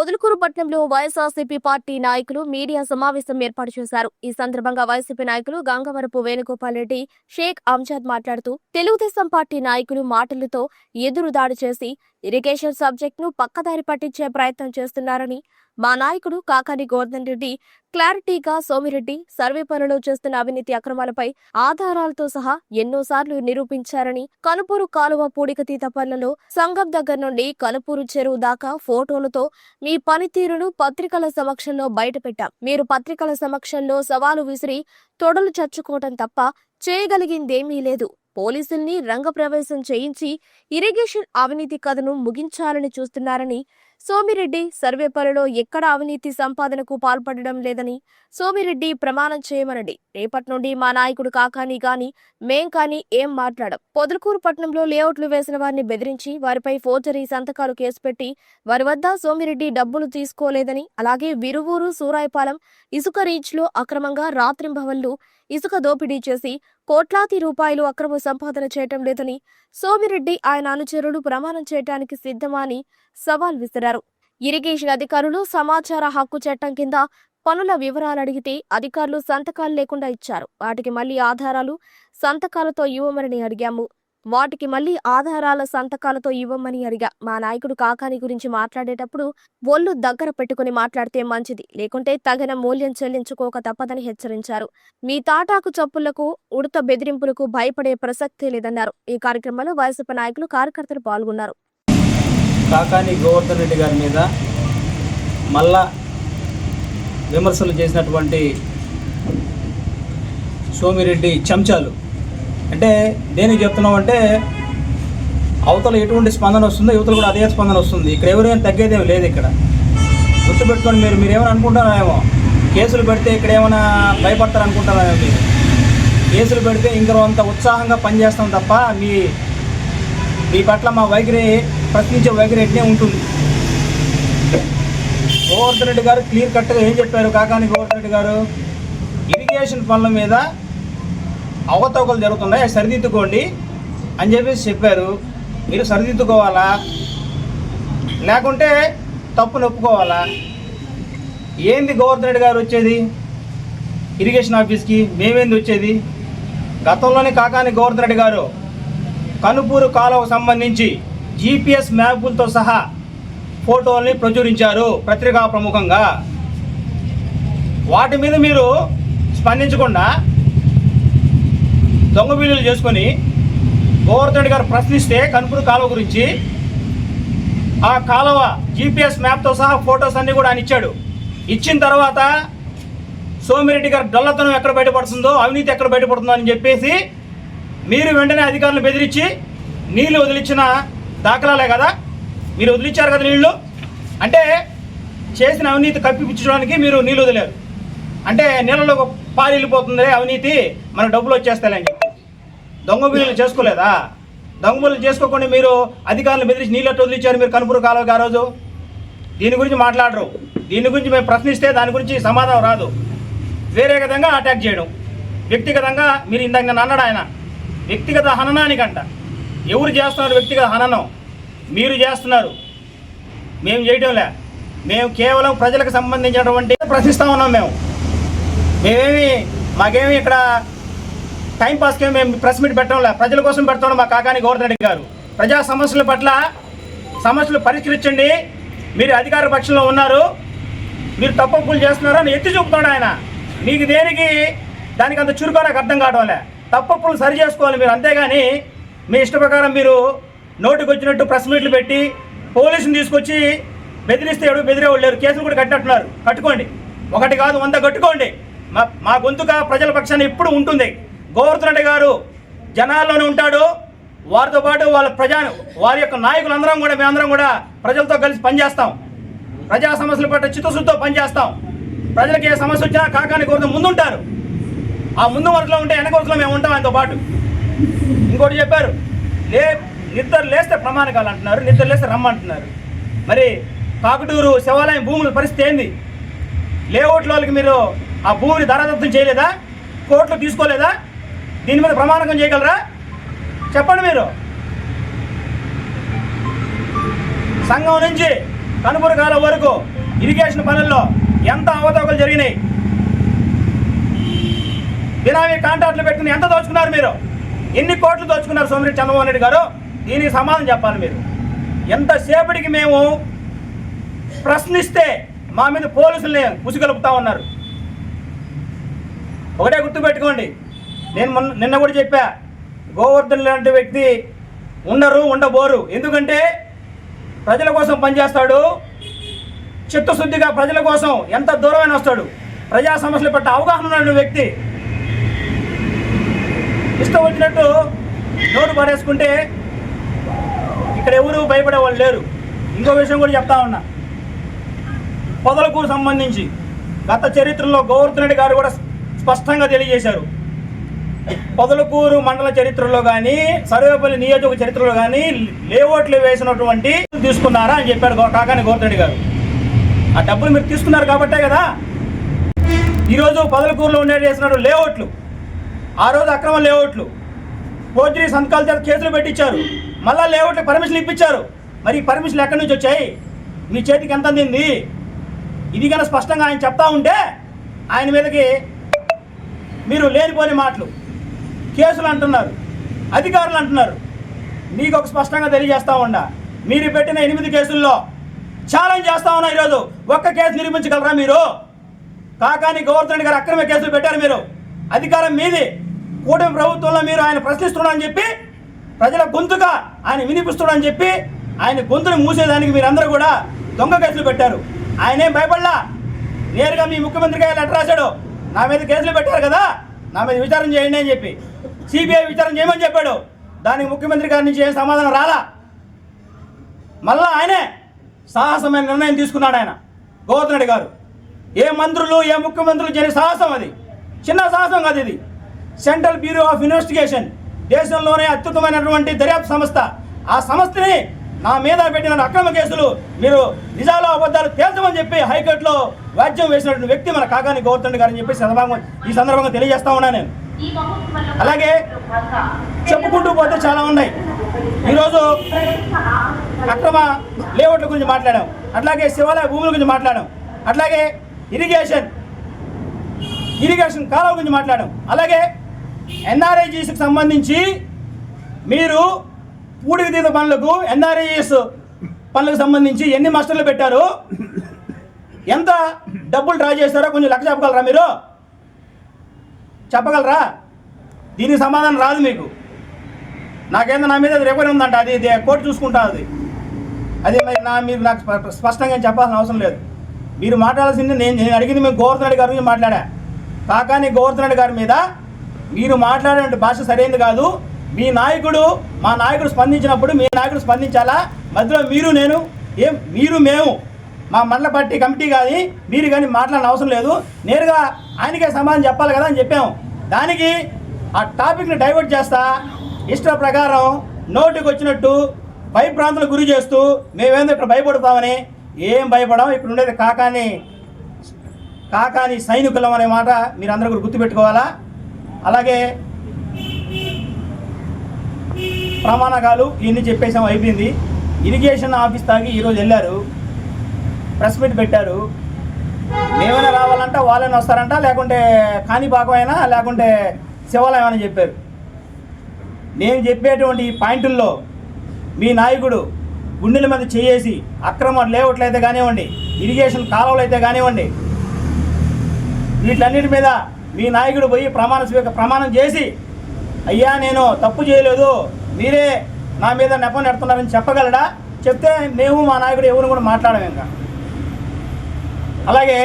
పొదులుకూరు పట్టణంలో వైఎస్ఆర్సీపీ పార్టీ నాయకులు మీడియా సమావేశం ఏర్పాటు చేశారు. ఈ సందర్భంగా వైసీపీ నాయకులు గంగవరపు వేణుగోపాల్ రెడ్డి షేక్ అంజాద్ మాట్లాడుతూ తెలుగుదేశం పార్టీ నాయకులు మాటలతో ఎదురుదాడి చేసి ఇరిగేషన్ సబ్జెక్ట్ను పక్కదారి పట్టించే ప్రయత్నం చేస్తున్నారని మా నాయకుడు కాకాని గోవర్ధన్ రెడ్డి క్లారిటీగా సోమిరెడ్డి సర్వే పనులు చేస్తున్న అవినీతి అక్రమాలపై ఆధారాలతో సహా ఎన్నోసార్లు నిరూపించారని కనుపూరు కాలువ పూడికతీత పనులలో సంఘం దగ్గర నుండి కనుపూరు చెరువు దాకా ఫోటోలతో మీ పనితీరును పత్రికల సమక్షంలో బయటపెట్టాం. మీరు పత్రికల సమక్షంలో సవాలు విసిరి తొడలు చచ్చుకోవటం తప్ప చేయగలిగిందేమీ లేదు. పోలీసుల్ని రంగప్రవేశం చేయించి ఇరిగేషన్ అవినీతి కథను ముగించాలని చూస్తున్నారని సోమిరెడ్డి సర్వే పనిలో ఎక్కడ అవినీతి సంపాదనకు పాల్పడడం లేదని సోమిరెడ్డి ప్రమాణం చేయమనండి. రేపటి నుండి మా నాయకుడు కాకాని గాని మేం కానీ ఏం మాట్లాడం. పొదలకూరు పట్టణంలో లేఅవుట్లు వేసిన వారిని బెదిరించి వారిపై ఫోర్జరీ సంతకాలు కేసు పెట్టి వారి వద్ద సోమిరెడ్డి డబ్బులు తీసుకోలేదని అలాగే విరువూరు సూరాయపాలెం ఇసుక రీచ్లో అక్రమంగా రాత్రింబవళ్ళు ఇసుక దోపిడీ చేసి కోట్లాది రూపాయలు అక్రమ సంపాదన చేయటం లేదని సోమిరెడ్డి ఆయన అనుచరులు ప్రమాణం చేయటానికి సిద్ధమా అని సవాల్ విసిరారు. ఇరిగేషన్ అధికారులు సమాచార హక్కు చట్టం కింద పనుల వివరాలు అడిగితే అధికారులు సంతకాలు లేకుండా ఇచ్చారు. వాటికి మళ్ళీ ఆధారాలు సంతకాలతో ఇవ్వమని అడిగాము. వాటికి మళ్ళీ ఆధారాల సంతకాలతో ఇవ్వమని అడిగా. మా నాయకుడు కాకాని గురించి మాట్లాడేటప్పుడు ఒళ్ళు దగ్గర పెట్టుకుని మాట్లాడితే మంచిది. లేకుంటే తగిన మూల్యం చెల్లించుకోక తప్పదని హెచ్చరించారు. మీ తాటాకు చప్పులకు ఉడత బెదిరింపులకు భయపడే ప్రసక్తే లేదన్నారు. ఈ కార్యక్రమంలో వైసీపీ నాయకులు కార్యకర్తలు పాల్గొన్నారు. కాకాని గోవర్ధన్ రెడ్డి గారి మీద మళ్ళా విమర్శలు చేసినటువంటి సోమిరెడ్డి చెంచాలు అంటే దేనికి చెప్తున్నాం అంటే అవతల ఎటువంటి స్పందన వస్తుందో యువతలు కూడా అదే స్పందన వస్తుంది. ఇక్కడ ఎవరైనా తగ్గేదేమి లేదు ఇక్కడ. గుర్తుపెట్టుకొని మీరు మీరు ఏమైనా అనుకుంటారేమో కేసులు పెడితే ఇక్కడ ఏమైనా భయపడతారు అనుకుంటారేమో మీరు? కేసులు పెడితే ఇంకా అంత ఉత్సాహంగా పనిచేస్తాం తప్ప మీ మీ పట్ల మా వైఖరి ప్రశ్నించే వైఖరి ఎట్నే ఉంటుంది? గోవర్ధన్ రెడ్డి గారు క్లియర్ కట్గా ఏం చెప్పారు? కాకాని గోవర్ధన్ రెడ్డి గారు? ఇరిగేషన్ పనుల మీద అవతవకలు జరుగుతున్నాయి అవి సరిదిద్దుకోండి అని చెప్పేసి చెప్పారు. మీరు సరిదిద్దుకోవాలా? లేకుంటే తప్పును ఒప్పుకోవాలా ఏంది గోవర్ధన్ రెడ్డి గారు వచ్చేది? ఇరిగేషన్ ఆఫీస్కి మేమేంది వచ్చేది? గతంలోనే కాకాని గోవర్ధన్ రెడ్డి గారు కనుపూరు కాలువకు సంబంధించి జీపీఎస్ మ్యాపులతో సహా ఫోటోల్ని ప్రచురించారు పత్రికా ప్రముఖంగా. వాటి మీద మీరు స్పందించకుండా దొంగ బిల్లులు చేసుకొని గోవర్ధన్ రెడ్డి గారు ప్రశ్నిస్తే కనుపూరు కాలువ గురించి ఆ కాలువ జీపీఎస్ మ్యాప్తో సహా ఫొటోస్ అన్నీ కూడా ఆయన ఇచ్చాడు. ఇచ్చిన తర్వాత సోమిరెడ్డి గారు డొల్లతనం ఎక్కడ బయటపడుతుందో అవినీతి ఎక్కడ బయటపడుతుందో అని చెప్పేసి మీరు వెంటనే అధికారులు బెదిరించి నీళ్ళు వదిలించిన దాఖలాలే కదా? మీరు వదిలించారు కదా నీళ్ళు? అంటే చేసిన అవినీతి కప్పిపుచ్చడానికి మీరు నీళ్ళు వదిలేరు. అంటే నీళ్ళలో పాలు వెళ్ళిపోతుంది అవినీతి మన డబ్బులు వచ్చేస్తాయని చెప్పి. దొంగ బిల్లులు చేసుకోలేదా? దొంగ బిల్లులు చేసుకోకుండా మీరు అధికారులు బెదిరించి నీళ్ళు వదిలించారు మీరు కనుపూరు కాలువకి ఆ రోజు? దీని గురించి మాట్లాడరు. దీని గురించి మేము ప్రశ్నిస్తే దాని గురించి సమాధానం రాదు. వేరే విధంగా అటాక్ చేయడం. వ్యక్తిగతంగా మీరు ఇందాక నన్ను అన్నాడు ఆయన. వ్యక్తిగత హననానికంట. ఎవరు చేస్తున్నారు వ్యక్తిగత హననం? మీరు చేస్తున్నారు. మేము చేయడంలే మేము కేవలం ప్రజలకు సంబంధించినటువంటి ప్రశ్నిస్తా ఉన్నాం మేము. మేమేమి మాకేమి ఇక్కడ టైం పాస్కి మేము ప్రెస్ మీట్ పెట్టడంలే. ప్రజల కోసం పెడతాం మా కాకాని గోవర్ధన్ గారు. ప్రజా సమస్యల పట్ల సమస్యలు పరిష్కరించండి. మీరు అధికార పక్షంలో ఉన్నారు. మీరు తప్పప్పులు చేస్తున్నారని ఎత్తి చూపుతాడు ఆయన. మీకు దేనికి? దానికి అంత చురుకు నాకు అర్థం కావడంలే. తప్పప్పులు సరి చేసుకోవాలి మీరు. అంతేగాని మీ ఇష్ట ప్రకారం మీరు నోటికి వచ్చినట్టు ప్రెస్ మీట్లు పెట్టి పోలీసుని తీసుకొచ్చి బెదిరిస్తే ఎవడు బెదిరేవాళ్ళు లేరు. కేసులు కూడా కట్టినట్టున్నారు. కట్టుకోండి. ఒకటి కాదు వంద కట్టుకోండి. మా మా గొంతుక ప్రజల పక్షాన్ని ఎప్పుడు ఉంటుంది. గోవర్ధన్ రెడ్డి గారు జనాల్లోనే ఉంటాడు. వారితో పాటు వాళ్ళ ప్రజా వారి యొక్క నాయకులందరం కూడా మేమందరం కూడా ప్రజలతో కలిసి పనిచేస్తాం. ప్రజా సమస్యల పట్ల చిత్తశుద్ధితో పనిచేస్తాం. ప్రజలకు ఏ సమస్య వచ్చినా కాకాని గోవర్ధన్ ముందుంటారు. ఆ ముందు వరుసలో ఉంటే వెనక వరుసలో మేము ఉంటాం ఆయనతో పాటు. ఇంకోటి చెప్పారు లే నిద్ర లేస్తే ప్రమాణకాలు అంటున్నారు నిద్ర లేస్తే రమ్మంటున్నారు. మరి కాకుటూరు శివాలయం భూముల పరిస్థితి ఏంది? లేఅవుట్ల వాళ్ళకి మీరు ఆ భూమిని ధరాదత్తం చేయలేదా? కోర్టులో తీసుకోలేదా? దీని మీద ప్రమాణకం చేయగలరా? చెప్పండి మీరు. సంఘం నుంచి కనుపూరు కాలం వరకు ఇరిగేషన్ పనుల్లో ఎంత అవతవకలు జరిగినాయి? బినామీ కాంట్రాక్ట్లు పెట్టుకుని ఎంత దోచుకున్నారు మీరు? ఎన్ని కోట్లు దోచుకున్నారు సోమిరెడ్డి చంద్రబాబు రెడ్డి గారు? దీనికి సమాధానం చెప్పాలి మీరు. ఎంతసేపటికి మేము ప్రశ్నిస్తే మా మీద పోలీసుల్ని ఉసిగలుపుతా ఉన్నారు. ఒకటే గుర్తుపెట్టుకోండి. నేను మొన్న నిన్న కూడా చెప్పా గోవర్ధన్ లాంటి వ్యక్తి ఉండరు ఉండబోరు. ఎందుకంటే ప్రజల కోసం పనిచేస్తాడు చిత్తశుద్ధిగా ప్రజల కోసం ఎంత దూరమైన వస్తాడు. ప్రజా సమస్యల పట్ల అవగాహన ఉన్న వ్యక్తి. ఇష్టం వచ్చినట్టు నోటు పడేసుకుంటే ఇక్కడ ఎవరు భయపడే వాళ్ళు లేరు. ఇంకో విషయం కూడా చెప్తా ఉన్నా. పొదలకు సంబంధించి గత చరిత్రలో గోవర్ధన్ రెడ్డి గారు కూడా స్పష్టంగా తెలియజేశారు. పొదలకూరు మండల చరిత్రలో కానీ సర్వేపల్లి నియోజక చరిత్రలో కానీ లేఅవుట్లు వేసినటువంటి తీసుకున్నారా అని చెప్పారు గో- కాకాని గోత్రెడ్డి గారు. ఆ డబ్బులు మీరు తీసుకున్నారు కాబట్టే కదా. ఈరోజు పొదలకూరులో ఉండే చేసిన లేఅవుట్లు. ఆ రోజు అక్రమ లేఅవుట్లు. పోర్చురీ సంతకాల చేత కేసులు పెట్టించారు. మళ్ళా లేఅవుట్లు పర్మిషన్ ఇప్పించారు. మరి పర్మిషన్లు ఎక్కడి నుంచి వచ్చాయి? మీ చేతికి ఎంత అందింది? ఇది కన్నా స్పష్టంగా ఆయన చెప్తా ఉంటే ఆయన మీదకి మీరు లేనిపోని మాటలు. కేసులు అంటున్నారు అధికారులు అంటున్నారు. మీకు ఒక స్పష్టంగా తెలియజేస్తా ఉండా మీరు పెట్టిన ఎనిమిది కేసుల్లో ఛాలెంజ్ చేస్తా ఉన్నా ఈరోజు. ఒక్క కేసు నిరూపించగలరా మీరు? కాకాని గోవర్ధన్ గారు అక్రమ కేసులు పెట్టారు మీరు. అధికారం మీది. కూటమి ప్రభుత్వంలో మీరు ఆయన ప్రశ్నిస్తున్నారని చెప్పి ప్రజల గొంతుగా ఆయన వినిపిస్తున్నాడని చెప్పి ఆయన గొంతును మూసేదానికి మీరందరూ కూడా దొంగ కేసులు పెట్టారు. ఆయనేం భయపడలా? నేరుగా మీ ముఖ్యమంత్రి గారు లెటర్ రాశాడు. నా మీద కేసులు పెట్టారు కదా? నా మీద విచారణ చేయండి అని చెప్పి. సిబిఐ విచారణ చేయమని చెప్పాడు. దానికి ముఖ్యమంత్రి గారి నుంచి ఏం సమాధానం రాలా? మళ్ళా ఆయనే సాహసమైన నిర్ణయం తీసుకున్నాడు ఆయన గోవర్ధనరెడ్డి గారు. ఏ మంత్రులు ఏ ముఖ్యమంత్రులు చేయని సాహసం అది. చిన్న సాహసం కాదు ఇది. సెంట్రల్ బ్యూరో ఆఫ్ ఇన్వెస్టిగేషన్ దేశంలోనే అత్యుత్తమైనటువంటి దర్యాప్తు సంస్థ. ఆ సంస్థని నా మీద పెట్టిన అక్రమ కేసులు మీరు నిజాలు అబద్ధాలు తేల్చమని చెప్పి హైకోర్టులో వాద్యం వేసినటువంటి వ్యక్తి మన కాకాని గోవర్ధన్ గారు అని చెప్పి సందర్భంగా ఈ సందర్భంగా తెలియజేస్తా ఉన్నా నేను. అలాగే చెప్పుకుంటూ పోతే చాలా ఉన్నాయి. ఈరోజు అక్రమ లేఅవుట్ల గురించి మాట్లాడాం. అట్లాగే శివాలయ భూముల గురించి మాట్లాడాం. అట్లాగే ఇరిగేషన్ ఇరిగేషన్ కాలువ గురించి మాట్లాడాం. అలాగే ఎన్ఆర్ఐజీస్కి సంబంధించి మీరు పూడికి తీత పనులకు ఎన్ఆర్ఐజీఎస్ పనులకు సంబంధించి ఎన్ని మాస్టర్లు పెట్టారు? ఎంత డబ్బులు డ్రా చేస్తారో కొంచెం లెక్క చెప్పగలరా మీరు? చెప్పగలరా? దీనికి సమాధానం రాదు మీకు. నాకేందో నా మీద రేపటి ఉందంట అది ఇది కోర్టు చూసుకుంటా అది. అది మరి నా మీరు నాకు స్పష్టంగా చెప్పాల్సిన అవసరం లేదు. మీరు మాట్లాడాల్సింది నేను నేను అడిగింది మేము గోవర్ధన్ రెడ్డి గారి గురించి మాట్లాడా? కాకాని గోవర్ధన్ రెడ్డి గారి మీద మీరు మాట్లాడే భాష సరైనది కాదు. మీ నాయకుడు మా నాయకుడు స్పందించినప్పుడు మీ నాయకుడు స్పందించాలా? మధ్యలో మీరు నేను ఏం మీరు మేము మా మండల పార్టీ కమిటీ కానీ మీరు కానీ మాట్లాడిన అవసరం లేదు. నేరుగా ఆయనకే సమాధానం చెప్పాలి కదా అని చెప్పాము. దానికి ఆ టాపిక్ని డైవర్ట్ చేస్తా. ఇష్ట ప్రకారం నోటికి వచ్చినట్టు భయభ్రాంతులకు గురి చేస్తూ మేమేందో ఇక్కడ భయపడతామని ఏం భయపడము. ఇక్కడ ఉండేది కాకాని కాకాని సైనికులం అనే మాట మీరు అందరూ కూడా గుర్తుపెట్టుకోవాలా? అలాగే ప్రమాణకాలు ఇవన్నీ చెప్పేసాం అయిపోయింది. ఇరిగేషన్ ఆఫీస్ తాగి ఈరోజు వెళ్ళారు. ప్రెస్ మీట్ పెట్టారు. మేమైనా రావాలంట వాళ్ళైనా వస్తారంట లేకుంటే కాణిపాకం అయినా లేకుంటే శివాలయం అని చెప్పారు. నేను చెప్పేటువంటి పాయింట్ల్లో పాయింటుల్లో మీ నాయకుడు గుండెల మీద చేయేసి అక్రమ లేఅవుట్లు అయితే కానివ్వండి ఇరిగేషన్ కాలువలు అయితే కానివ్వండి వీటన్నిటి మీద మీ నాయకుడు పోయి ప్రమాణ స్వీక ప్రమాణం చేసి అయ్యా నేను తప్పు చేయలేదు మీరే నా మీద నెపం నెడుతున్నారని చెప్పగలడా? చెప్తే మేము మా నాయకుడు ఎవరు కూడా మాట్లాడము ఇంకా. అలాగే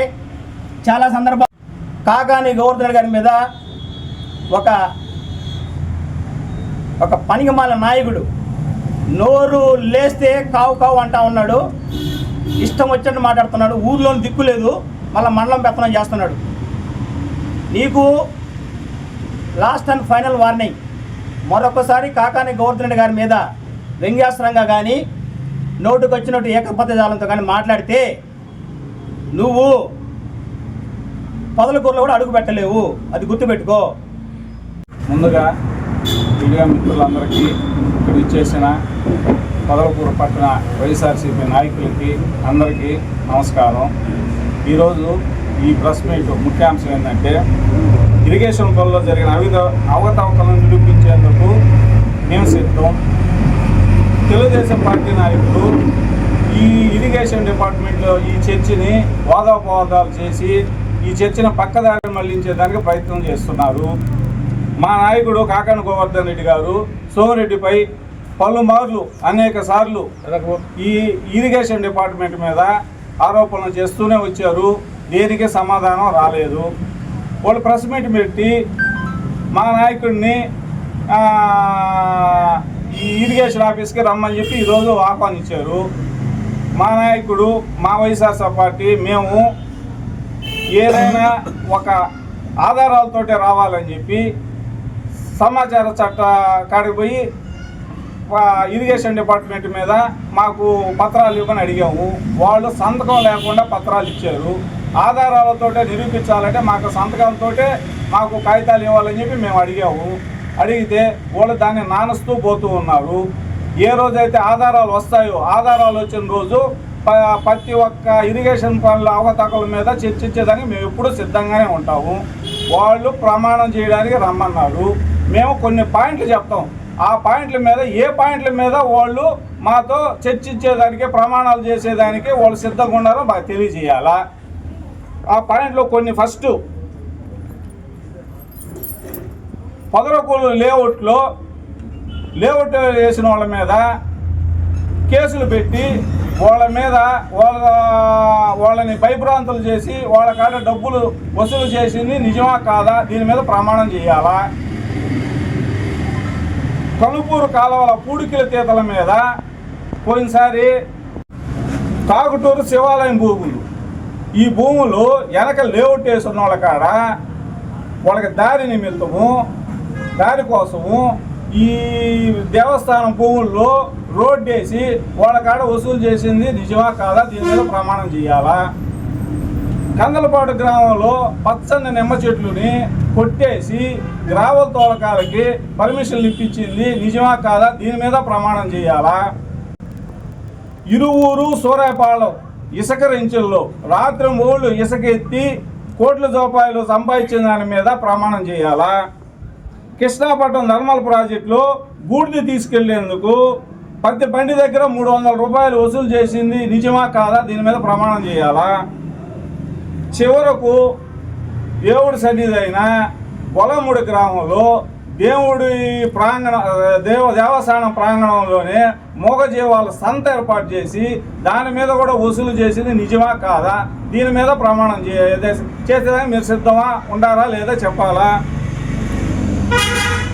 చాలా సందర్భాలు కాకాని గోవర్ధన్ గారి మీద ఒక ఒక పనికిమాల నాయకుడు నోరు లేస్తే కావు కావు అంటా ఉన్నాడు. ఇష్టం వచ్చినట్టు మాట్లాడుతున్నాడు. ఊర్లోని దిక్కు లేదు. మళ్ళీ మండలం పెత్తనం చేస్తున్నాడు. నీకు లాస్ట్ అండ్ ఫైనల్ వార్నింగ్ మరొకసారి కాకాని గోవర్ధన్ గారి మీద వ్యంగ్యాస్త్రంగా కానీ నోటుకు వచ్చినట్టు కానీ మాట్లాడితే నువ్వు పొదలకూరలో కూడా అడుగు పెట్టలేవు. అది గుర్తుపెట్టుకో. ముందుగా మీడియా మిత్రులందరికీ ఇక్కడ ఇచ్చేసిన పొదలకూరు పట్టణ వైఎస్ఆర్సీపీ నాయకులకి అందరికీ నమస్కారం. ఈరోజు ఈ ప్రెస్ మీట్ ముఖ్యాంశం ఏంటంటే ఇరిగేషన్ పనుల్లో జరిగిన అవిధ అవకతవకలను నిరూపించేందుకు మేము సిద్ధం. తెలుగుదేశం పార్టీ నాయకులు ఈ ఇరిగేషన్ డిపార్ట్మెంట్లో ఈ చర్చిని వాదోపవాదాలు చేసి ఈ చర్చిని పక్కదారి మళ్ళించేదానికి ప్రయత్నం చేస్తున్నారు. మా నాయకుడు కాకాని గోవర్ధన్ రెడ్డి గారు సోమిరెడ్డిపై పలుమార్లు అనేక సార్లు ఈ ఇరిగేషన్ డిపార్ట్మెంట్ మీద ఆరోపణలు చేస్తూనే వచ్చారు. దేనికి సమాధానం రాలేదు. వాళ్ళు ప్రెస్ మీట్ పెట్టి మా నాయకుడిని ఈ ఇరిగేషన్ ఆఫీస్కి రమ్మని చెప్పి ఈరోజు ఆహ్వానించారు. మా నాయకుడు మా వైఎస్ఆర్సీ పార్టీ మేము ఏదైనా ఒక ఆధారాలతోటే రావాలని చెప్పి సమాచార చట్ట కాడికి పోయి ఇరిగేషన్ డిపార్ట్మెంట్ మీద మాకు పత్రాలు ఇవ్వని అడిగాము. వాళ్ళు సంతకం లేకుండా పత్రాలు ఇచ్చారు. ఆధారాలతోటే నిరూపించాలంటే మాకు సంతకంతో మాకు కాగితాలు ఇవ్వాలని చెప్పి మేము అడిగాము. అడిగితే వాళ్ళు దాన్ని నానుస్తూ పోతూ ఉన్నారు. ఏ రోజైతే ఆధారాలు వస్తాయో ఆధారాలు వచ్చిన రోజు ప- ప్రతి ఒక్క ఇరిగేషన్ పనుల అవతకల మీద చర్చించేదానికి మేము ఎప్పుడూ సిద్ధంగానే ఉంటాము. వాళ్ళు ప్రమాణం చేయడానికి రమ్మన్నారు. మేము కొన్ని పాయింట్లు చెప్తాం. ఆ పాయింట్ల మీద ఏ పాయింట్ల మీద వాళ్ళు మాతో చర్చించేదానికి ప్రమాణాలు చేసేదానికి వాళ్ళు సిద్ధంగా ఉన్నారో మాకు తెలియజేయాలా? ఆ పాయింట్లో కొన్ని ఫస్ట్. పొదరకూలు లేఅవుట్లో లేఅవుట్ వేసిన వాళ్ళ మీద కేసులు పెట్టి వాళ్ళ మీద వాళ్ళ వాళ్ళని భయభ్రాంతులు చేసి వాళ్ళ కాడ డబ్బులు వసూలు చేసింది నిజమా కాదా? దీని మీద ప్రమాణం చేయాలా? కనుపూరు కాలువల పూడికిల తీతల మీద పోయినసారి కాకుటూరు శివాలయం భూములు. ఈ భూములు వెనక లేఅవుట్ వేసున్న వాళ్ళ కాడ వాళ్ళకి దారి నిమిత్తము దారి కోసము ఈ దేవస్థానం భూముల్లో రోడ్డు వేసి వాళ్ళ కాడ వసూలు చేసింది నిజమా కాదా దీని మీద ప్రమాణం చేయాలా? కందలపాడు గ్రామంలో పచ్చని నిమ్మ చెట్లుని కొట్టేసి గ్రావెల్ తోలకాలకి పర్మిషన్లు ఇప్పించింది నిజమా కాదా? దీని మీద ప్రమాణం చేయాలా? ఇరువురు సూరాయపాళెం ఇసుక రెంచుల్లో రాత్రి మూళ్ళు ఇసుక ఎత్తి కోట్ల రూపాయలు సంపాదించిన దాని మీద ప్రమాణం చేయాలా? కృష్ణాపట్నం ధర్మల్ ప్రాజెక్టులో బూడిద తీసుకెళ్ళేందుకు ప్రతి బండి దగ్గర మూడు వందల రూపాయలు వసూలు చేసింది నిజమా కాదా? దీని మీద ప్రమాణం చేయాలా? చివరకు దేవుడి సన్నిధైన పొలముడి గ్రామంలో దేవుడి ప్రాంగణ దేవ దేవస్థానం ప్రాంగణంలోనే మూగజీవాల సంత ఏర్పాటు చేసి దాని మీద కూడా వసూలు చేసింది నిజమా కాదా? దీని మీద ప్రమాణం చేసేదానికి మీరు సిద్ధమా? ఉండారా లేదా చెప్పాలా? Thank you.